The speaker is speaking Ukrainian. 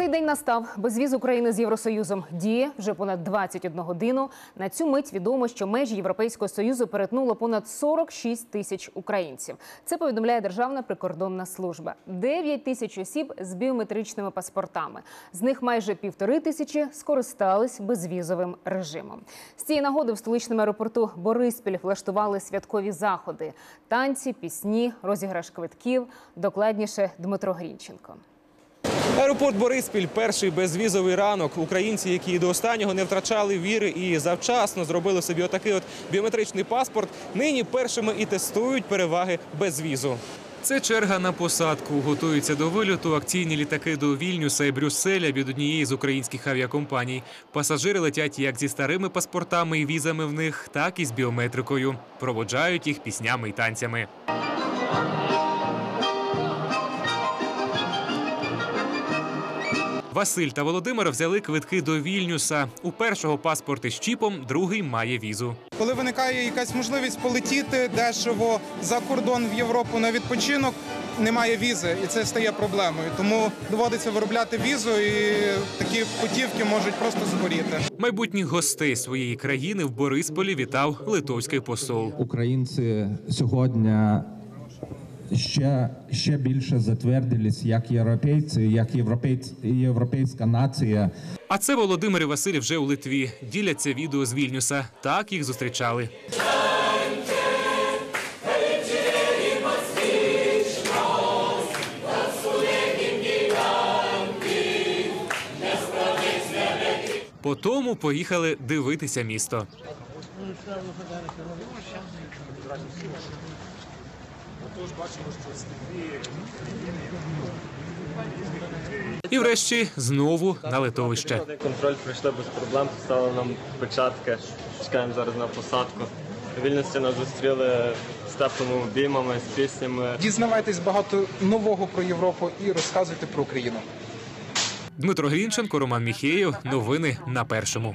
Цей день настав. Безвіз України з Євросоюзом діє вже понад 21 годину. На цю мить відомо, що межі Європейського союзу перетнуло понад 46 тисяч українців. Це повідомляє Державна прикордонна служба. 9 тисяч осіб з біометричними паспортами. З них майже півтори тисячі скористались безвізовим режимом. З цієї нагоди в столичному аеропорту Бориспіль влаштували святкові заходи: танці, пісні, розіграш квитків. Докладніше Дмитро Грінченко. Аеропорт Бориспіль перший безвізовий ранок. Українці, які до останнього не втрачали віри і завчасно зробили собі отакий от біометричний паспорт, нині першими і тестують переваги безвізу. Це черга на посадку. Готуються до вильоту акційні літаки до Вільнюса і Брюсселя від однієї з українських авіакомпаній. Пасажири летять як зі старими паспортами і візами в них, так і з біометрикою. Проводжають їх піснями і танцями. Василь та Володимир взяли квитки до Вільнюса. У першого паспорт із чіпом, другий має візу. Коли виникає якась можливість полетіти дешево за кордон в Європу на відпочинок, немає візи, і це стає проблемою. Тому доводиться виробляти візу, і такі путівки можуть просто згоріти. Майбутніх гостей своєї країни в Борисполі вітав литовський посол. Українці сьогодні ще, ще більше затвердились як європейці, як європейць, європейська нація. А це Володимир і Василь вже у Литві. Діляться відео з Вільнюса. Так їх зустрічали. По тому поїхали дивитися місто. І врешті знову на литовище. Контроль пройшли без проблем, поставили нам печатки. Чекаємо зараз на посадку. Вільності нас зустріли з теплими обіймами, з піснями. Дізнавайтесь багато нового про Європу і розказуйте про Україну. Дмитро Грінченко, Роман Міхеєв. Новини на першому.